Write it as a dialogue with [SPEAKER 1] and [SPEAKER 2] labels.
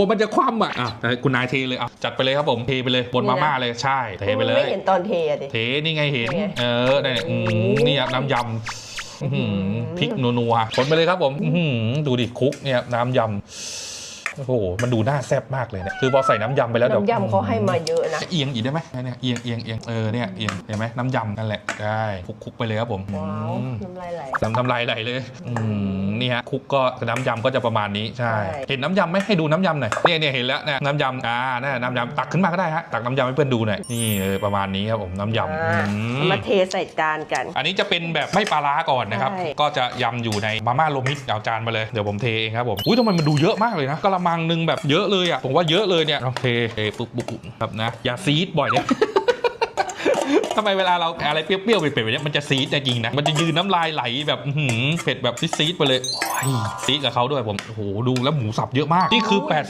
[SPEAKER 1] โอ้มันจะคว่ำอะอะแต่คุณนายเทเลยอะจัดไปเลยครับผมเทไปเลยบนมาม่าเลยใช่เทไปเล
[SPEAKER 2] ไม่
[SPEAKER 1] ย
[SPEAKER 2] เห็นตอนเทอะดิ
[SPEAKER 1] เทนี่ไงเห็น
[SPEAKER 2] นี่ไง
[SPEAKER 1] เออได้เนี่ยอืมนี่ครับน้ำยำอื้อหือพริกนัวๆคนไปเลยครับผมอื้อหือดูดิคลุกเนี่ยน้ำยำโอ้โหมันดูน่าแซ่บมากเลยเนี่ยคือพอใส่น้ำยำไปแล้วเดี๋ยว
[SPEAKER 2] น้ำยำเขาให้มาเยอะนะ
[SPEAKER 1] เอียงอีกได้ไหมเนี่ยเอียงเอียงเอียงเออเนี่ยเอียงเห็นไหมน้ำยำนั่นแหละได้คลุกคลุกไปเลยครับผม
[SPEAKER 2] ว้าว
[SPEAKER 1] อืม
[SPEAKER 2] น้ำลายไหล
[SPEAKER 1] น้ำทำลายไหลเลย อืม นี่ฮะคลุกก็น้ำยำก็จะประมาณนี้ใช่
[SPEAKER 2] ใช่
[SPEAKER 1] เห็นน้ำยำไหมให้ดูน้ำยำหน่อยเนี่ยเนี่ยเห็นแล้วเนี่ยน้ำยำอ่านั่นน่ะน้ำยำตักขึ้นมาก็ได้ฮะตักน้ำยำให้เพื่อนดูหน่อยนี่เออประมาณนี้ครับผมน้ำยำ
[SPEAKER 2] อ่า
[SPEAKER 1] อืม
[SPEAKER 2] เอามาเทใส่จานกัน
[SPEAKER 1] อันนี้จะเป็นแบบไม่ปลาร้าก่อนนะครับ
[SPEAKER 2] ใช่
[SPEAKER 1] ก็จะยำอยู่ในมาม่าโรมิสเอาจานมาเลย เดี๋ยวผมเทเองครับผม อุ้ยทำไมมันดูเยอะมากเลยนะกระมังหนึงแบบเยอะเลยอะ ผมว่าเยอะเลยเนี่ยโอเคเทปุ๊บปุ๊บปุ๊บครับนะ อย่าซีดบ่อยเนี่ย ทำไมเวลาเราอะไรเปรี้ยวๆเผ็ดๆแบบเนี้ยมันจะซีดจริงนะ มันจะยืนน้ำลายไหลแบบเผ็ดแบบซีดๆไปเลยโอ้ยซีดกับเขาด้วยผม โอ้โห ดูแล้วหมูสับเยอะมาก นี่คือ 80บาท